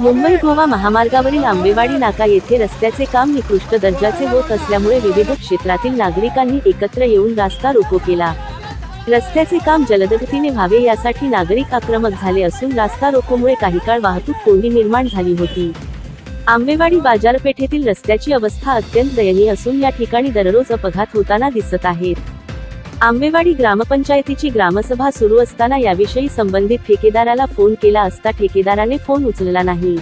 मुंबई गोवा महामार्गावरील आंबेवाडी नाका येथे रस्त्याचे काम निकृष्ट दर्जाचे होत असल्यामुळे विविध क्षेत्रातील नागरिकांनी एकत्र येऊन रास्ता रोको केला. रस्त्याचे काम जलदगतीने व्हावे यासाठी नागरिक आक्रमक झाले असून रास्ता रोकोमुळे काही काळ वाहतूक कोंडी निर्माण झाली होती. आंबेवाडी बाजारपेठेतील रस्त्याची अवस्था अत्यंत दयनीय असून या ठिकाणी दररोज अपघात होताना दिसत आहेत. आंबेवाडी ग्रामपंचायतीची ग्रामसभा सुरू असताना याविषयी संबंधित ठेकेदाराला फोन केला असता ठेकेदाराने फोन उचलला नाही.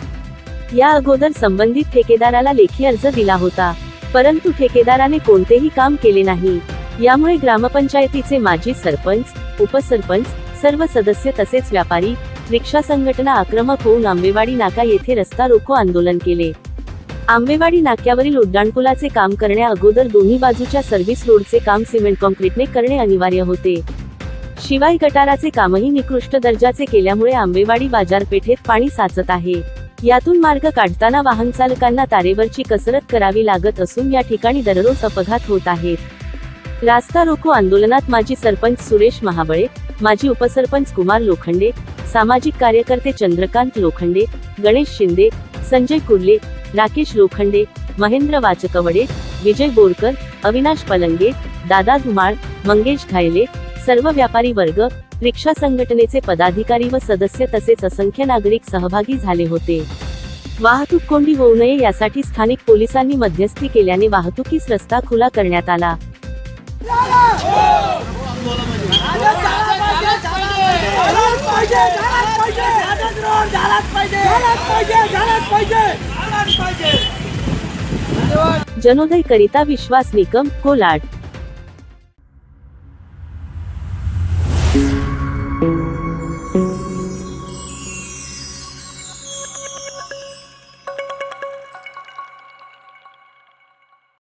या अगोदर संबंधित ठेकेदाराला लेखी अर्ज दिला होता परंतु ठेकेदाराने कोणतेही काम केले नाही. यामुळे ग्रामपंचायतीचे माजी सरपंच उपसरपंच सर्व सदस्य तसेच व्यापारी रिक्षा संघटना आक्रमक होऊन आंबेवाडी नाका येथे रस्ता रोको आंदोलन केले. आंबेवाडी नाक्यावरील उड्डाणपुलाचे काम करण्या अगोदर दोन्ही बाजूच्या सर्व्हिस रोडचे काम सिमेंट कॉन्क्रीटने करणे अनिवार्य होते. शिवाय गटाराचे कामही निकृष्ट दर्जाचे केल्यामुळे आंबेवाडी बाजारपेठेत पाणी साचत आहे. यातून मार्ग काढताना वाहन चालकांना तारेवरची कसरत करावी लागत असून या ठिकाणी दररोज अपघात होत आहेत. रास्ता रोको आंदोलनात माजी सरपंच सुरेश महाबळे माजी उपसरपंच कुमार लोखंडे सामाजिक कार्यकर्ते चंद्रकांत लोखंडे गणेश शिंदे संजय कुर्ले राकेश लोखंडे महेंद्र वाचकवडे विजय बोरकर अविनाश पलंगे दादा धुमाळ मंगेश घायले सर्व व्यापारी वर्ग रिक्षा संघटनेचे पदाधिकारी व सदस्य तसेच असंख्य नागरिक सहभागी झाले होते. वाहतूक कोंडी होऊ नये यासाठी स्थानिक पोलिसांनी मध्यस्थी केल्याने वाहतुकीस रस्ता खुला करण्यात आला. जनोदय करिता विश्वास निकम कोलाड.